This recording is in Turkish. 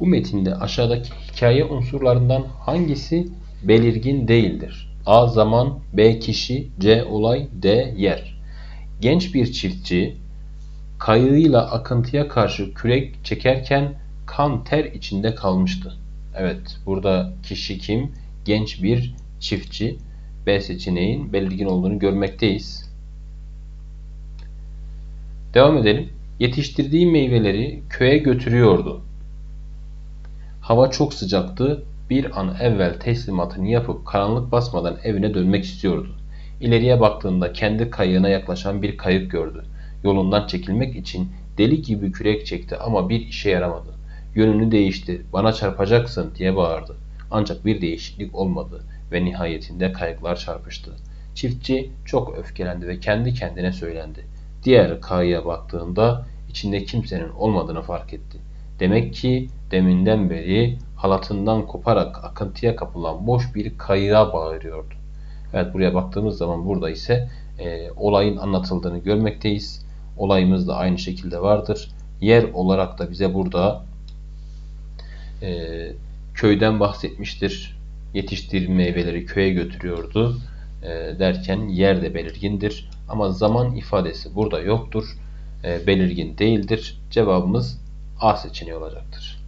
Bu metinde aşağıdaki hikaye unsurlarından hangisi belirgin değildir? A. Zaman B. Kişi C. Olay D. Yer Genç bir çiftçi kayığıyla akıntıya karşı kürek çekerken kan ter içinde kalmıştı. Evet, burada kişi kim? Genç bir çiftçi. B seçeneğin belirgin olduğunu görmekteyiz. Devam edelim. Yetiştirdiği meyveleri köye götürüyordu. Hava çok sıcaktı. Bir an evvel teslimatını yapıp karanlık basmadan evine dönmek istiyordu. İleriye baktığında kendi kayığına yaklaşan bir kayık gördü. Yolundan çekilmek için deli gibi kürek çekti ama bir işe yaramadı. Yönünü değişti. Bana çarpacaksın diye bağırdı. Ancak bir değişiklik olmadı ve nihayetinde kayıklar çarpıştı. Çiftçi çok öfkelendi ve kendi kendine söylendi. Diğer kayığa baktığında içinde kimsenin olmadığını fark etti. Demek ki deminden beri halatından koparak akıntıya kapılan boş bir kayığa bağırıyordu. Evet buraya baktığımız zaman burada ise e, olayın anlatıldığını görmekteyiz. Olayımız da aynı şekilde vardır. Yer olarak da bize burada e, köyden bahsetmiştir. Yetiştirdiği meyveleri köye götürüyordu e, derken yer de belirgindir. Ama zaman ifadesi burada yoktur. E, belirgin değildir. Cevabımız A seçeneği olacaktır.